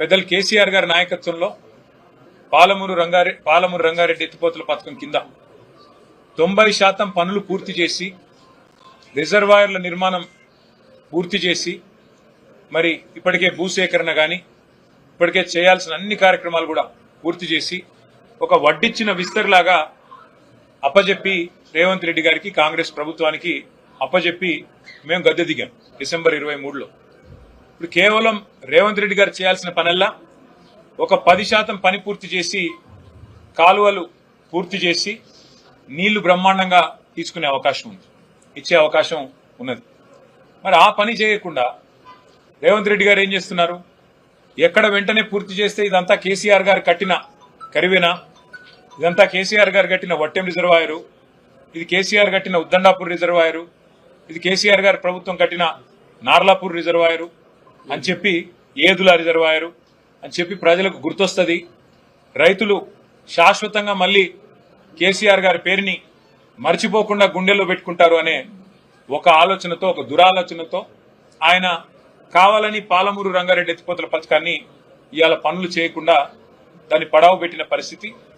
పెద్దలు కేసీఆర్ గారి నాయకత్వంలో పాలమూరు రంగారె పాలమూరు రంగారెడ్డి ఎత్తిపోతల పథకం కింద తొంభై శాతం పనులు పూర్తి చేసి రిజర్వాయర్ల నిర్మాణం పూర్తి చేసి మరి ఇప్పటికే భూసేకరణ కానీ ఇప్పటికే చేయాల్సిన అన్ని కార్యక్రమాలు కూడా పూర్తి చేసి ఒక వడ్డిచ్చిన విస్తరిలాగా అప్పజెప్పి రేవంత్ రెడ్డి గారికి కాంగ్రెస్ ప్రభుత్వానికి అప్పజెప్పి మేము గద్దె దిగాం డిసెంబర్ ఇరవై మూడులో. ఇప్పుడు కేవలం రేవంత్ రెడ్డి గారు చేయాల్సిన పనల్లా ఒక పది శాతం పని పూర్తి చేసి కాలువలు పూర్తి చేసి నీళ్ళు బ్రహ్మాండంగా తీసుకునే అవకాశం ఉంది. ఇచ్చే అవకాశం ఉన్నది. మరి ఆ పని చేయకుండా రేవంత్ రెడ్డి గారు ఏం చేస్తున్నారు? ఎక్కడ వెంటనే పూర్తి చేస్తే ఇదంతా కేసీఆర్ గారు కట్టిన కరివేనా? ఇదంతా కేసీఆర్ గారు కట్టిన వట్టెం రిజర్వాయరు? ఇది కేసీఆర్ కట్టిన ఉద్దండాపూర్ రిజర్వాయరు? ఇది కేసీఆర్ గారి ప్రభుత్వం కట్టిన నార్లాపూర్ రిజర్వాయరు? అని చెప్పి ఏదుల రిజర్వాయరు అని చెప్పి ప్రజలకు గుర్తొస్తుంది. రైతులు శాశ్వతంగా మళ్ళీ కేసీఆర్ గారి పేరుని మర్చిపోకుండా గుండెల్లో పెట్టుకుంటారు అనే ఒక ఆలోచనతో ఒక దురాలోచనతో ఆయన కావాలని పాలమూరు రంగారెడ్డి ఎత్తిపోతల పథకాన్ని ఇవాళ పనులు చేయకుండా దాన్ని పడావు పెట్టిన పరిస్థితి.